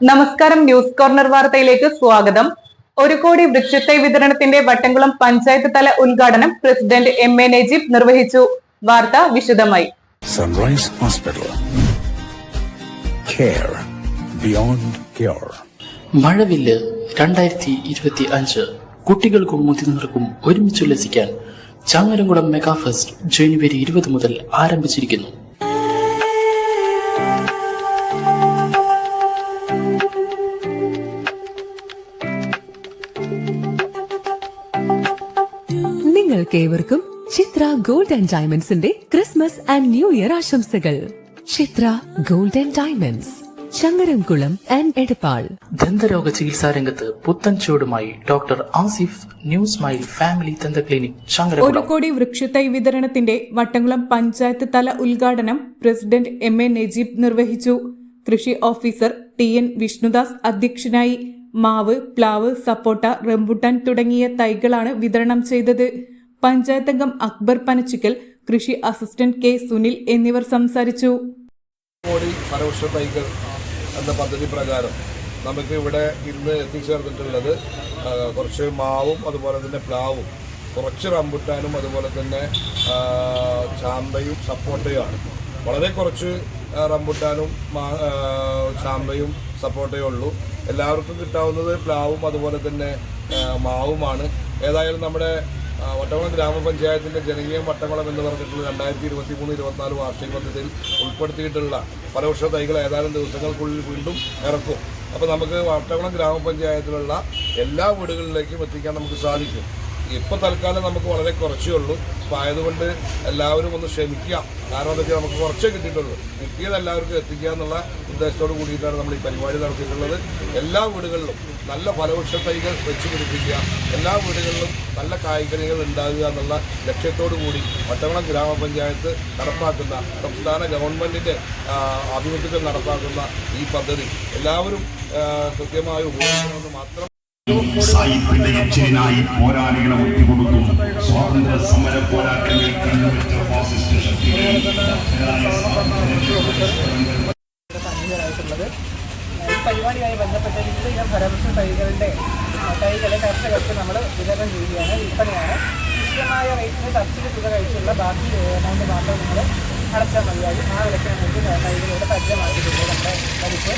നമസ്കാരം news corner വാർത്തയിലേക്ക് സ്വാഗതം. ഒരു കോടി വൃക്ഷത്തൈ വിതരണത്തിന്റെ വട്ടംകുളം പഞ്ചായത്ത് തല ഉദ്ഘാടനം പ്രസിഡന്റ് എം എ നജീബ് നിർവഹിച്ചു. വാർത്ത വിശദമായി. Sunrise hospital care beyond care മഴവില്ല് രണ്ടായിരത്തി ഇരുപത്തി അഞ്ച് കുട്ടികൾക്കും മുതിർന്നവർക്കും ഒരുമിച്ച് ഉല്ലസിക്കാൻ ചാങ്ങരംകുളം മെഗാ ഫെസ്റ്റ് ജനുവരി ഇരുപത് മുതൽ ആരംഭിച്ചിരിക്കുന്നു. നിങ്ങൾക്കേവർക്കും ചിത്ര ഗോൾഡ് ആൻഡ് ഡയമണ്ട്സിന്റെ ക്രിസ്മസ് ആൻഡ് ന്യൂ ഇയർ ആശംസകൾ. Chithra gold and diamonds Changaramkulam and Edappal. ദന്തരോഗ ചികിത്സാ രംഗത്ത് പുത്തൻ ചൂടുമായി doctor Asif new smile family ദന്ത ക്ലിനിക് ഒരു കോടി വൃക്ഷത്തൈ വിതരണത്തിന്റെ വട്ടംകുളം പഞ്ചായത്ത് തല ഉദ്ഘാടനം പ്രസിഡന്റ് എം എ നജീബ് നിർവഹിച്ചു. കൃഷി ഓഫീസർ ടി എൻ വിഷ്ണുദാസ് അധ്യക്ഷനായി മാവ് പ്ലാവ് സപ്പോട്ട റംബുട്ടാൻ തുടങ്ങിയ തൈകളാണ് വിതരണം ചെയ്തത്. പഞ്ചായത്ത് അംഗം അക്ബർ പനച്ചിക്കൽ കൃഷി അസിസ്റ്റന്റ് കെ സുനിൽ എന്നിവർ സംസാരിച്ചു. എന്ന പദ്ധതി പ്രകാരം നമുക്ക് ഇവിടെ ഇന്ന് എത്തിച്ചേർന്നിട്ടുള്ളത് കുറച്ച് മാവും അതുപോലെ തന്നെ പ്ലാവും. കുറച്ച് റംബുട്ടാനും അതുപോലെ തന്നെ ചാമ്പയും സപ്പോട്ടയുമാണ്. വളരെ കുറച്ച് റംബുട്ടാനും ചാമ്പയും സപ്പോട്ടയും ഉള്ളൂ. എല്ലാവർക്കും കിട്ടാവുന്നത് പ്ലാവും അതുപോലെ തന്നെ മാവുമാണ്. ഏതായാലും നമ്മുടെ ആ, ഗ്രാമപഞ്ചായത്തിന്റെ ജനകീയ വട്ടംകുളം എന്ന് പറഞ്ഞിട്ടുള്ള രണ്ടായിരത്തി ഇരുപത്തി മൂന്ന് ഇരുപത്തിനാല് വാർഷിക പദ്ധതിയിൽ ഉൾപ്പെടുത്തിയിട്ടുള്ള പലവർഷ തൈകൾ ഏതാനും ദിവസങ്ങൾക്കുള്ളിൽ വീണ്ടും ഇറക്കും. അപ്പോൾ നമുക്ക് വട്ടവളം ഗ്രാമപഞ്ചായത്തിലുള്ള എല്ലാ വീടുകളിലേക്കും എത്തിക്കാൻ നമുക്ക് സാധിക്കും. ഇപ്പോൾ തൽക്കാലം നമുക്ക് വളരെ കുറച്ചേ ഉള്ളൂ. അപ്പോൾ ആയതുകൊണ്ട് എല്ലാവരും ഒന്ന് ക്ഷമിക്കുക. കാരണം വെച്ചാൽ നമുക്ക് കുറച്ചേ കിട്ടിയിട്ടുള്ളൂ. കിട്ടിയത് എല്ലാവർക്കും എത്തിക്കുക എന്നുള്ള ഉദ്ദേശത്തോട് കൂടിയിട്ടാണ് നമ്മൾ ഈ പരിപാടി നടത്തിയിട്ടുള്ളത്. എല്ലാ വീടുകളിലും നല്ല ഫലവൃക്ഷ തൈകൾ വെച്ച് പിടിപ്പിക്കുക. എല്ലാ വീടുകളിലും നല്ല കായ്കനികൾ ഉണ്ടാകുക എന്നുള്ള ലക്ഷ്യത്തോടു കൂടി വട്ടവളം ഗ്രാമപഞ്ചായത്ത് നടപ്പാക്കുന്ന സംസ്ഥാന ഗവൺമെന്റിന്റെ ആഭിമുഖ്യത്തിൽ നടപ്പാക്കുന്ന ഈ പദ്ധതി എല്ലാവരും കൃത്യമായി ഉപയോഗിക്കണമെന്ന് മാത്രം സായിപ്പിന്റെ എച്ചിനായി പോരാളികളെ ഒറ്റുകൊടുത്തും സ്വാതന്ത്ര്യ സമര പോരാട്ടങ്ങളിൽ കണ്ടുവച്ച ഫാസിസ്റ്റ് ശക്തികളെ തൈകളുടെ തൈകളെ കർഷകർക്ക് നമ്മൾ വിതരണം ചെയ്യുകയാണ്. വിൽപ്പനയാണ്. നിശ്ചയമായ റേറ്റിന് സബ്സിഡി തുക കഴിച്ചുള്ള ബാക്കി എമൗണ്ട് മാത്രം നിങ്ങൾ അടച്ചാൽ മതിയാകും. ആ വിലക്കിന് നമുക്ക് തൈകളോട് സജ്ജമാക്കിയിട്ടുണ്ട് നമ്മുടെ പരിക്ക്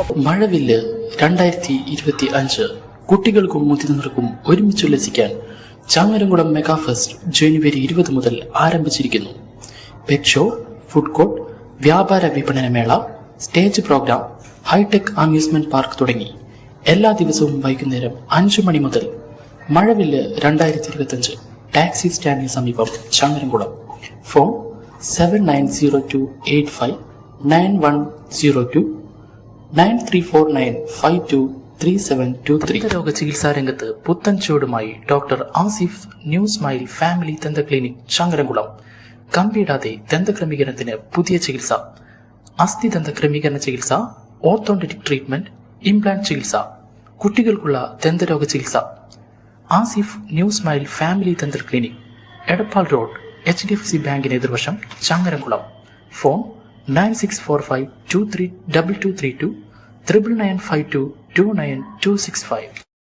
അപ്പോൾ ഈ രണ്ടായിരത്തി ഇരുപത്തി അഞ്ച്. കുട്ടികൾക്കും മുതിർന്നവർക്കും ഒരുമിച്ച് ഉല്ലസിക്കാൻ ചാമരംകുളം മെഗാ ഫെസ്റ്റ് ജനുവരി ഇരുപത് മുതൽ ആരംഭിച്ചിരിക്കുന്നു. പെറ്റ് ഷോ ഫുഡ് കോർട്ട് വ്യാപാര വിപണന മേള stage program hi-tech amusement park തുടങ്ങി. എല്ലാ ദിവസവും വൈകുന്നേരം അഞ്ചു മണി മുതൽ മഴവില്ല് രണ്ടായിരത്തി ഇരുപത്തഞ്ച്. ടാക്സി സ്റ്റാൻഡിന് സമീപം Chamaramkulam. Phone seven nine zero two eight five nine one zero two nine three four nine five two three seven two three രോഗ ചികിത്സാ രംഗത്ത് പുത്തൻ ചുവടുമായി doctor Asif new smile family ദന്ത ക്ലിനിക് ചങ്ങരംകുളം. കമ്പിയിടാതെ ദന്തക്രമീകരണത്തിന് പുതിയ ചികിത്സ. അസ്ഥി ദന്ത ക്രമീകരണ ചികിത്സ ഓർത്തോണ്ടറ്റിക് ട്രീറ്റ്മെന്റ് ഇംപ്ലാന്റ് ചികിത്സ. കുട്ടികൾക്കുള്ള ദന്തരോഗ ചികിത്സ. Asif new smile family dental clinic Edappal road H D F C ബാങ്കിന് എതിർവശം Changaramkulam. Phone nine six four five two three double two three two triple nine five two two nine two six five.